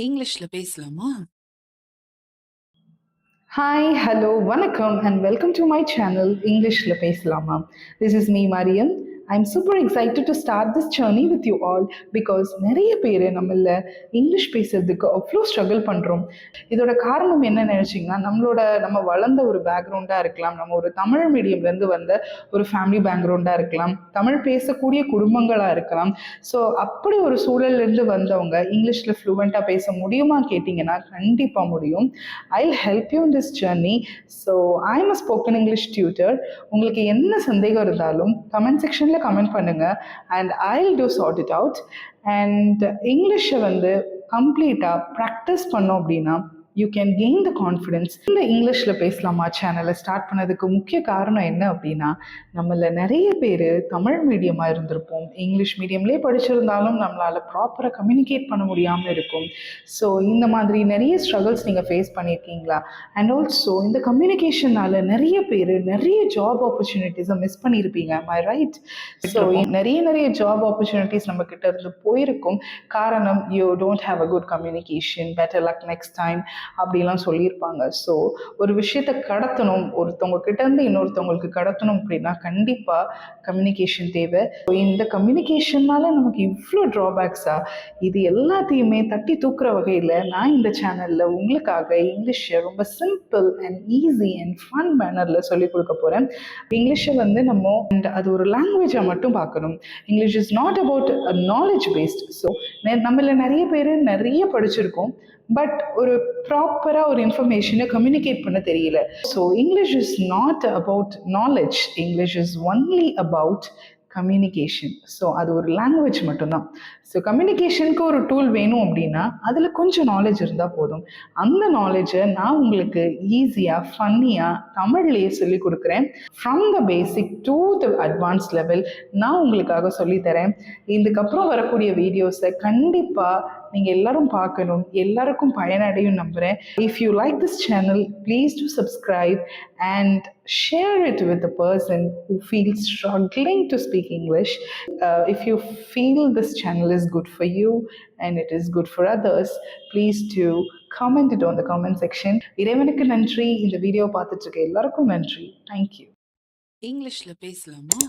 இங்கிலீஷ்ல பேசலாமா? Hi, hello, வணக்கம் and welcome to my channel இங்கிலீஷ்ல பேசலாமா? This is me Mariyam. I'm super excited to start this journey with you all because நிறைய பேர் நம்மள இங்கிலீஷ் பேசுறதுக்கு அவ்வளோ ஸ்ட்ரகிள் பண்ணுறோம் இதோட காரணம் என்ன நினச்சிங்கன்னா நம்மளோட நம்ம வளர்ந்த ஒரு பேக்ரவுண்டாக இருக்கலாம். நம்ம ஒரு தமிழ் மீடியம்லேருந்து வந்த ஒரு ஃபேமிலி பேக்ரவுண்டாக இருக்கலாம். தமிழ் பேசக்கூடிய குடும்பங்களாக இருக்கலாம். ஸோ அப்படி ஒரு சூழல்லேருந்து வந்தவங்க இங்கிலீஷில் ஃப்ளூவெண்ட்டாக பேச முடியுமா கேட்டிங்கன்னா கண்டிப்பாக முடியும். I help you in this journey so I am a spoken English tutor உங்களுக்கு என்ன சந்தேகம் இருந்தாலும் கமெண்ட் செக்ஷனில் கமெண்ட் பண்ணுங்கள் and I do sort it out and இங்கிலீஷை வந்து கம்ப்ளீட்டாக ப்ராக்டிஸ் பண்ணோம் அப்படின்னா you can gain the confidence இந்த இங்கிலீஷில் பேசலாமா? சேனலை ஸ்டார்ட் பண்ணதுக்கு முக்கிய காரணம் என்ன அப்படின்னா நம்மள நிறைய பேர் தமிழ் மீடியமாக இருந்திருப்போம். இங்கிலீஷ் மீடியம்லேயே படிச்சிருந்தாலும் நம்மளால் ப்ராப்பராக கம்யூனிகேட் பண்ண முடியாமல் இருக்கும். ஸோ இந்த மாதிரி நிறைய ஸ்ட்ரகிள்ஸ் நீங்கள் ஃபேஸ் பண்ணியிருக்கீங்களா அண்ட் ஆல்சோ இந்த கம்யூனிகேஷனால் நிறைய பேர் நிறைய ஜாப் ஆப்பர்ச்சுனிட்டிஸை மிஸ் பண்ணியிருப்பீங்க மை ரைட் ஸோ நிறைய நிறைய ஜாப் ஆப்பர்ச்சுனிட்டிஸ் நம்ம கிட்ட இருந்து போயிருக்கும். காரணம் you don't have a good communication better luck next time அப்படிலாம் சொல்லியிருப்பாங்க. ஸோ ஒரு விஷயத்தை கடத்தணும் ஒருத்தவங்க கிட்ட இருந்து இன்னொருத்தவங்களுக்கு கடத்தணும் அப்படின்னா கண்டிப்பாக கம்யூனிகேஷன் தேவை. இந்த கம்யூனிகேஷன்னால நமக்கு இவ்வளோ ட்ராபேக்ஸா இது எல்லாத்தையுமே தட்டி தூக்குற வகையில் நான் இந்த சேனலில் உங்களுக்காக இங்கிலீஷை ரொம்ப simple and easy and fun மேனரில் சொல்லிக் கொடுக்க போகிறேன் இங்கிலீஷை வந்து நம்ம அது ஒரு லாங்குவேஜாக மட்டும் பார்க்கணும். English is not about knowledge based so நம்மள நிறைய பேர் நிறைய படிச்சிருக்கோம். பட் ஒரு ப்ராப்பராக ஒரு இன்ஃபர்மேஷனை கம்யூனிகேட் பண்ண தெரியல. So English is not about knowledge English is only about communication so அது ஒரு லாங்குவேஜ் மட்டும்தான். ஸோ கம்யூனிகேஷனுக்கு ஒரு டூல் வேணும் அப்படின்னா அதில் கொஞ்சம் நாலேஜ் இருந்தால் போதும். அந்த நாலேஜை நான் உங்களுக்கு ஈஸியாக ஃபன்னியாக தமிழ்லேயே சொல்லி கொடுக்குறேன். From the basic to the advance level நான் உங்களுக்காக சொல்லித்தரேன் இதுக்கப்புறம் வரக்கூடிய வீடியோஸை கண்டிப்பாக நீங்கள் எல்லாரும் பார்க்கணும் எல்லாருக்கும் பயனடையும் நம்புகிறேன் if you like this channel please do subscribe and share it with the person who feels struggling to speak English. Uh, if you feel this channel is good for you and it is good for others, please do comment it on the comment section. இறைவனுக்கு நன்றி இந்த video பார்த்துட்டு இருக்க எல்லாருக்கும் நன்றி thank you இங்கிலீஷ்ல பேசலாமா?